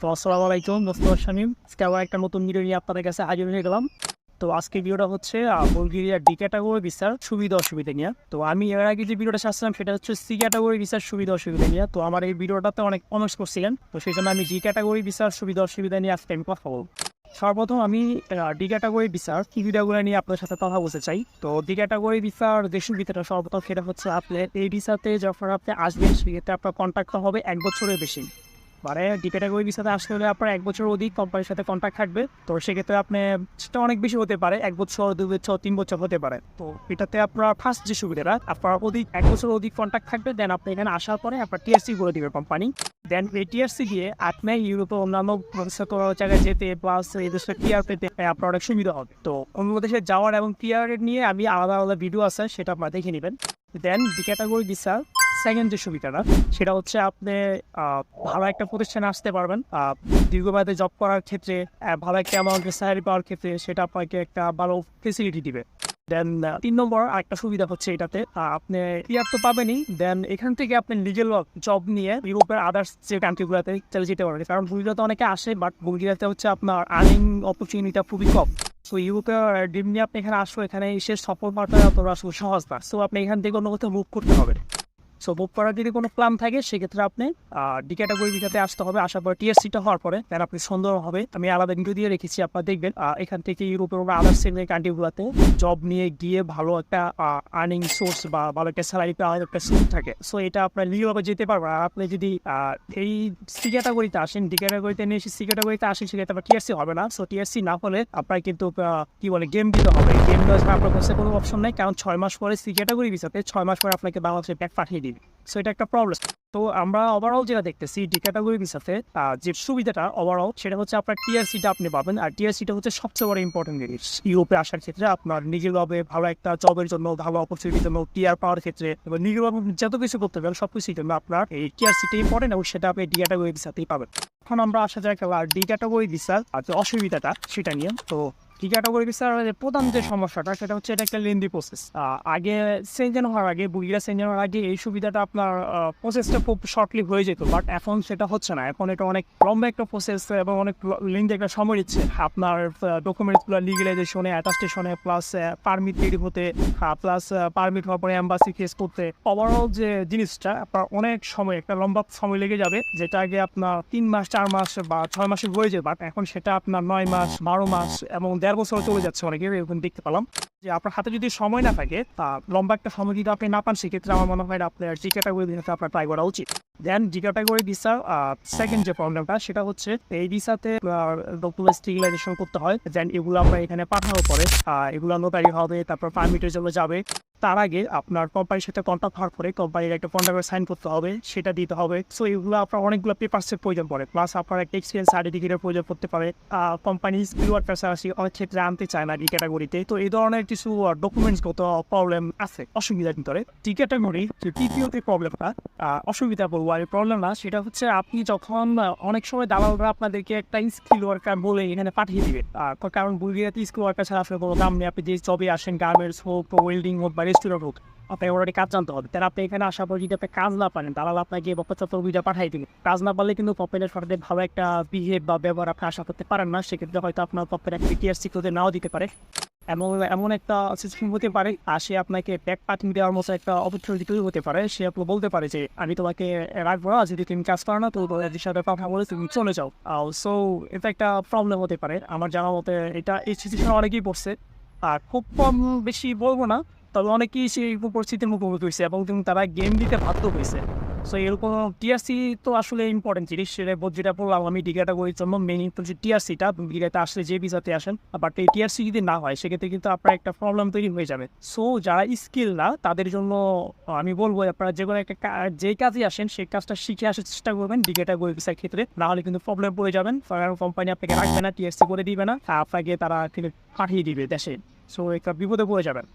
তো আসসালামু আলাইকুম মোস্তফা শামীম। আজকে আবার একটা নতুন ভিডিও নিয়ে আপনাদের কাছে হাজির হয়ে গেলাম। তো আজকে ভিডিওটা হচ্ছে বুলগেরিয়ার ডি ক্যাটাগরি ভিসার সুবিধা অসুবিধা নিয়ে। তো আমি এর আগে যে ভিডিওটা সাজছিলাম সেটা হচ্ছে সি ক্যাটাগরি ভিসার সুবিধা অসুবিধা নিয়ে। তো আমার এই ভিডিওটাতে অনেক কমেন্টস করছিলেন। তো সেই জন্য আমি ডি ক্যাটাগরি ভিসার সুবিধা অসুবিধা নিয়ে আজকে আমি কথা বলব। সর্বপ্রথম আমি ডি ক্যাটাগরি ভিসার সুবিধাগুলো নিয়ে আপনার সাথে কথা বলতে চাই। তো ডি ক্যাটাগরি ভিসার যে সুবিধাটা সর্বপ্রথম সেটা হচ্ছে আপনি এই ভিসাতে যখন আপনি আসবেন, সেক্ষেত্রে আপনার কন্ট্যাক্টটা হবে এক বছরের বেশি। মানে ডি ক্যাটাগরি ভিসাতে আসতে হলে আপনার এক বছর অধিক কোম্পানির সাথে কন্ট্যাক্ট থাকবে। তো সেক্ষেত্রে আপনি সেটা অনেক বেশি হতে পারে, এক বছর, দুই বছর, তিন বছর হতে পারে। তো এটাতে আপনার ফার্স্ট যে সুবিধাটা, আপনার অধিক, এক বছর অধিক কন্ট্যাক্ট থাকবে দেন আপনি এখানে আসার পরে আপনার টিএসসি করে দিবে কোম্পানি দেন এই টিএসসি দিয়ে আপনি ইউরোপে অন্যান্য জায়গায় যেতে প্লাস এই দেশে টিআর পেতে আপনার অনেক সুবিধা হবে। তো অন্য দেশে যাওয়ার এবং টিআর নিয়ে আমি আলাদা আলাদা ভিডিও আছে, সেটা আপনারা দেখে নেবেন। Then D category visa second যে সুবিধাটা সেটা হচ্ছে আপনি ভালো একটা প্রতিষ্ঠানে আসতে পারবেন। দীর্ঘমেয়াদে জব করার ক্ষেত্রে ভালো একটা অ্যামাউন্টের স্যালারি পাওয়ার ক্ষেত্রে সেটা আপনাকে একটা ভালো ফেসিলিটি দিবে। দেন তিন নম্বর আরেকটা সুবিধা হচ্ছে এটাতে আপনি পিয়ার তো পাবেনই দেন এখান থেকে আপনি লিগেল জব নিয়ে ইউরোপের আদার্স যে কান্ট্রিগুলোতে চলে যেতে পারবেন। কারণ বুলগিরাতে অনেকে আসে বাট বুলগিরাতে হচ্ছে আপনার আর্নিং অপরচুনিটিটা খুবই কম। সো ইউরোপের ডিম নিয়ে আপনি এখানে আসলে এখানে এসে সফল অতটা আসলে সহজ না। সো আপনি এখান থেকে অন্য কোথাও মুভ করতে হবে। সো বুক করার যদি কোনো প্ল্যান থাকে, সেক্ষেত্রে আপনি ডি ক্যাটাগরি ভিসাতে আসতে হবে। আসার পর টিএসসিটা হওয়ার পরে দেন আপনি সুন্দর হবে। আমি আলাদা ভিডিও দিয়ে রেখেছি, আপনারা দেখবেন। এখান থেকে ইউরোপের বা আদার সেগমেন্ট কান্ট্রিগুলোতে জব নিয়ে গিয়ে ভালো একটা আর্নিং সোর্স বা ভালো একটা স্যালারি পাওয়ার একটা সুযোগ থাকে। সো এটা আপনার লিওভাবে যেতে পারবেন। আর আপনি যদি এই সি ক্যাটাগরিতে আসেন ডি ক্যাটাগরিতে নিয়ে এসে সি ক্যাটাগরিতে আসেন, সেক্ষেত্রে আপনার টিএসসি হবে না। সো টিএসসি না হলে আপনার কিন্তু কি বলে গেম দিতে হবে। গেম জন্য আপনার কাছে কোনো অপশন নেই। কারণ ছয় মাস পরে সি ক্যাটাগরি ভিসাতে ছয় মাস পরে আপনাকে বাংলাদেশে ব্যাক পাঠিয়ে দিবে সো এটা একটা প্রবলেম তো আমরা ওভারঅল যেটা দেখতেছি ডি ক্যাটাগরি ভিসাতে আহ, যে সুবিধাটা ওভারঅল সেটা হচ্ছে আপনার টিআরসিটা আপনি পাবেন। আর টিআরসিটা হচ্ছে সবচেয়ে বড় ইম্পর্টেন্ট জিনিস। ইউরোপে আসার ক্ষেত্রে আপনার নিজেরভাবে ভালো একটা জবের জন্য ভালো অপরচুনিটির জন্য টিআর পাওয়ার ক্ষেত্রে এবং নিজেরভাবে যত কিছু করতে পারেন সব কিছুর জন্য আপনার এই টিআরসিটা ইম্পর্টেন্ট এবং সেটা আপনি ডি ক্যাটাগরি ভিসাতেই পাবেন। এখন আমরা আসা যাক ডি ক্যাটাগরি ভিসার আর যে অসুবিধাটা সেটা নিয়ে। তো ডি ক্যাটাগরি যে প্রধান যে সমস্যাটা, সেটা হচ্ছে এটা একটা লেন্দি প্রসেস আগে সেঞ্জেন হওয়ার আগে, বুড়িরা সেঞ্জেন হওয়ার আগে এই সুবিধাটা আপনার প্রসেসটা খুব শর্টলি হয়ে যেত বাট এখন সেটা হচ্ছে না। এখন এটা অনেক লম্বা একটা প্রসেস এবং অনেক লেন্দি একটা সময় নিচ্ছে। আপনার ডকুমেন্টসগুলো লিগেলাইজেশনে অ্যাটাস্টেশনে প্লাস পারমিট তৈরি হতে প্লাস পারমিট হওয়ার পরে অ্যাম্বাসি ফেস করতে। ওভারঅল যে জিনিসটা, আপনার অনেক সময়, একটা লম্বা সময় লেগে যাবে, যেটা আগে আপনার তিন মাস, চার মাস বা ছয় মাসে হয়ে যেত বাট এখন সেটা আপনার নয় মাস, বারো মাস এবং দেড় বছর চলে যাচ্ছে অনেকে এরকম দেখতে পেলাম। যে আপনার হাতে যদি সময় না থাকে, তা লম্বা একটা সময় যদি আপনি না পান, সেক্ষেত্রে আমার মনে হয় আপনার জি ক্যাটাগরি ভিসাতে আপনার ট্রাই করা উচিত। Then G category visa second যে প্রবলেমটা সেটা হচ্ছে এই ভিসাতে ডকুমেন্ট স্টিলাইজেশন করতে হয়। দেন এগুলো আপনার এখানে পাঠানোর পরে এগুলো নোটারি হবে, তারপর পারমিটের জন্য যাবে। তার আগে আপনার কোম্পানির সাথে কন্ট্যাক্ট হওয়ার পরে কোম্পানির একটা কন্ট্রাক্টে সাইন করতে হবে, সেটা দিতে হবে। সো এগুলো আপনার অনেকগুলো পেপারসের প্রয়োজন পড়ে। প্লাস আপনার একটা এক্সপিরিয়েন্স সার্টিফিকেটের প্রয়োজন পড়তে পারে। কোম্পানি ওয়ার্কার আসি অনেক ক্ষেত্রে আনতে চায় না এই ক্যাটাগরিতে তো এই ধরনের কিছু ডকুমেন্টসগত প্রবলেম আছে অসুবিধার ভিতরে। টি ক্যাটাগরি যে তৃতীয়তে প্রবলেমটা অসুবিধা বলব আর প্রবলেম না, সেটা হচ্ছে আপনি যখন অনেক সময় দালালরা আপনাদেরকে একটা স্কিল ওয়ার্কার বলে এখানে পাঠিয়ে দিবে। কারণ বুলগেরিয়াতে স্কিল ওয়ার্কার ছাড়া আসলে কোনো দাম নেই। আপনি যে জবে আসেন গার্মেন্টস হোক ওয়েল্ডিং হোক বা হোক আপনাকে অলরেডি কাজ জানতে হবে। তাহলে আপনি এখানে আসার পর যদি আপনি কাজ না পারেন দালাল আপনাকে পাঠাই দিবে। কাজ না পারলে কিন্তু পপেনের সাথে ভালো একটা বিহেভ বা ব্যবহার আপনি আশা করতে পারেন না। সেক্ষেত্রে হয়তো আপনার পপের একটা কোডে নাও দিতে পারে। এমন এমন একটা হতে পারে, আর সে আপনাকে ব্যাক পাঠিয়ে দেওয়ার মতো একটা অপরচুনিটি হতে পারে, সে আপনি বলতে পারে যে, আমি তোমাকে রাখব না, যদি তুমি কাজ করো না, তো সাথে কথা বলে তুমি চলে যাও। সো এটা একটা প্রবলেম হতে পারে। আমার জানা মতে এটা এই সিচুয়েশন অনেকেই পড়ছে আর খুব কম বেশি বলব না। তবে অনেকেই সেই পরিস্থিতির মুখোমুখি হয়েছে এবং তারা গেম দিতে বাধ্য হয়েছে। সো এরকম টিআরসি তো আসলে ইম্পর্টেন্ট জিনিস যেটা বললাম, আমি ডি ক্যাটাগরির জন্য মেইন হচ্ছে টিআরসিটা ডিগাতে আসলে যে ভিসাতে আসেন বাট এই টিআরসি যদি না হয়, সেক্ষেত্রে কিন্তু আপনার একটা প্রবলেম তৈরি হয়ে যাবে। সো যারা স্কিল না তাদের জন্য, আমি বলব আপনারা যে কোনো একটা যে কাজে আসেন সেই কাজটা শিখে আসার চেষ্টা করবেন ডি ক্যাটাগরি ভিসার ক্ষেত্রে। না হলে কিন্তু প্রবলেম পড়ে যাবেন কারণ কোম্পানি আপনাকে রাখবে না টিআরসি করে দিবে না আপনাকে তারা কিন্তু পাঠিয়ে দিবে দেশে। সো একটা বিপদে পড়ে যাবেন।